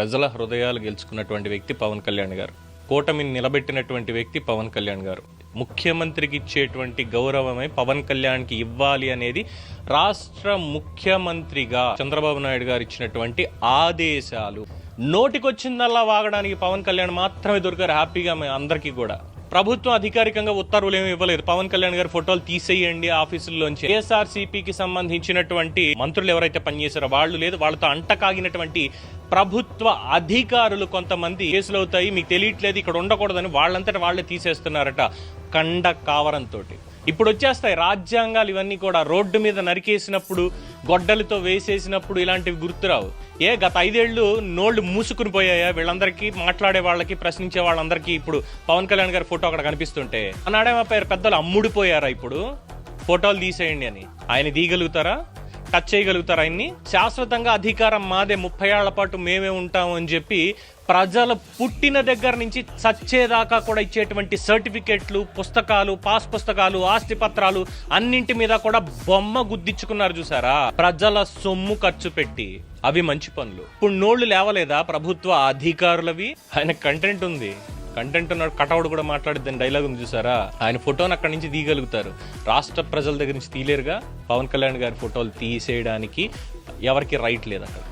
ప్రజల హృదయాలు గెలుచుకున్నటువంటి వ్యక్తి పవన్ కళ్యాణ్ గారు. కూటమిని నిలబెట్టినటువంటి వ్యక్తి పవన్ కళ్యాణ్ గారు. ముఖ్యమంత్రికి ఇచ్చేటువంటి గౌరవమే పవన్ కళ్యాణ్కి ఇవ్వాలి అనేది రాష్ట్ర ముఖ్యమంత్రిగా చంద్రబాబు నాయుడు గారు ఇచ్చినటువంటి ఆదేశాలు. నోటికొచ్చిందల్లా వాగడానికి పవన్ కళ్యాణ్ మాత్రమే దొరికారు హ్యాపీగా అందరికీ కూడా. ప్రభుత్వం అధికారికంగా ఉత్తర్వులు ఏమి ఇవ్వలేదు. పవన్ కళ్యాణ్ గారి ఫోటోలు తీసేయండి ఆఫీసుల్లోంచి. ఏఎస్ఆర్సీపీకి సంబంధించినటువంటి మంత్రులు ఎవరైతే పనిచేశారో వాళ్ళు లేదు వాళ్ళతో అంటకాగినటువంటి ప్రభుత్వ అధికారులు కొంతమంది కేసులు అవుతాయి. మీకు తెలియట్లేదు ఇక్కడ ఉండకూడదని వాళ్ళంతటా వాళ్ళే తీసేస్తున్నారట. కండ కావరంతో ఇప్పుడు వచ్చేస్తాయి రాజ్యాంగాలు ఇవన్నీ కూడా. రోడ్డు మీద నరికేసినప్పుడు గొడ్డలతో వేసేసినప్పుడు ఇలాంటివి గుర్తురావు. ఏ గత ఐదేళ్ళు నోళ్ళు మూసుకుని పోయాయా? వీళ్ళందరికీ మాట్లాడే వాళ్ళకి ప్రశ్నించే వాళ్ళందరికీ ఇప్పుడు పవన్ కళ్యాణ్ గారి ఫోటో అక్కడ కనిపిస్తుంటే. అన్నాడేమో పెద్దలు అమ్ముడిపోయారా ఇప్పుడు? ఫోటోలు తీసేయండి అని. ఆయన తీయగలుగుతారా? టచ్ చేయగలుగుతారు ఆయన్ని శాశ్వతంగా అధికారం మాదే ముప్పై ఏళ్ళ పాటు మేమే ఉంటాము అని చెప్పి ప్రజలు పుట్టిన దగ్గర నుంచి చచ్చేదాకా కూడా ఇచ్చేటువంటి సర్టిఫికెట్లు పుస్తకాలు పాస్ పుస్తకాలు ఆస్తి పత్రాలు అన్నింటి మీద కూడా బొమ్మ గుద్దించుకున్నారు చూసారా? ప్రజల సొమ్ము ఖర్చు పెట్టి. అవి మంచి పనులు. ఇప్పుడు నోళ్ళు లేవలేదా ప్రభుత్వ అధికారులవి? ఆయన కంటెంట్ ఉంది. కంటెంట్ ఉన్నాడు కటౌట్ కూడా మాట్లాడిద్దని డైలాగ్ ఉంది చూసారా? ఆయన ఫోటోని అక్కడి నుంచి తీయగలుగుతారు. రాష్ట్ర ప్రజల దగ్గర నుంచి తీయలేరుగా పవన్ కళ్యాణ్ గారి ఫోటోలు తీసేయడానికి ఎవరికి రైట్ లేదు అక్కడ.